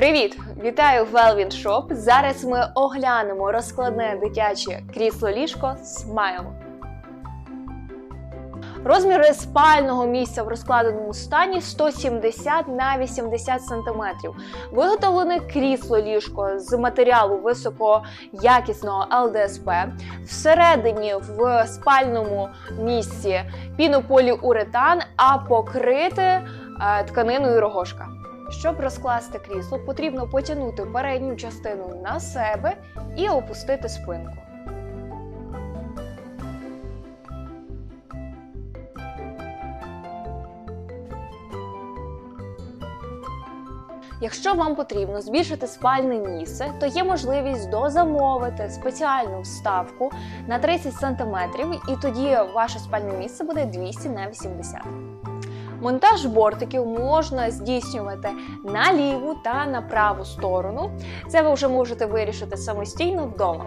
Привіт! Вітаю в Velvin Shop. Зараз ми оглянемо розкладне дитяче крісло-ліжко Smile. Розміри спального місця в розкладеному стані 170 на 80 см. Виготовлене крісло-ліжко з матеріалу високоякісного ЛДСП. Всередині в спальному місці пінополіуретан, а покрите е, тканиною рогошка. Щоб розкласти крісло, потрібно потягнути передню частину на себе і опустити спинку. Якщо вам потрібно збільшити спальне місце, то є можливість дозамовити спеціальну вставку на 30 см, і тоді ваше спальне місце буде 200 на 80 Монтаж бортиків можна здійснювати на ліву та на праву сторону. Це ви вже можете вирішити самостійно вдома.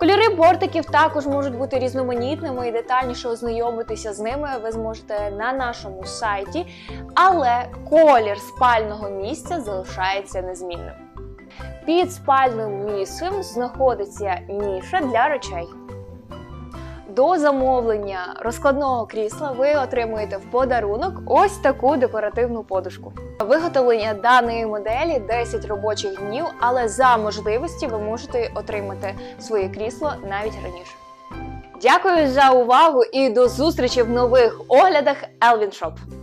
Кольори бортиків також можуть бути різноманітними і детальніше ознайомитися з ними ви зможете на нашому сайті, але колір спального місця залишається незмінним. Під спальним місцем знаходиться ніша для речей. До замовлення розкладного крісла ви отримуєте в подарунок ось таку декоративну подушку. Виготовлення даної моделі 10 робочих днів, але за можливості ви можете отримати своє крісло навіть раніше. Дякую за увагу і до зустрічі в нових оглядах Elvin Shop.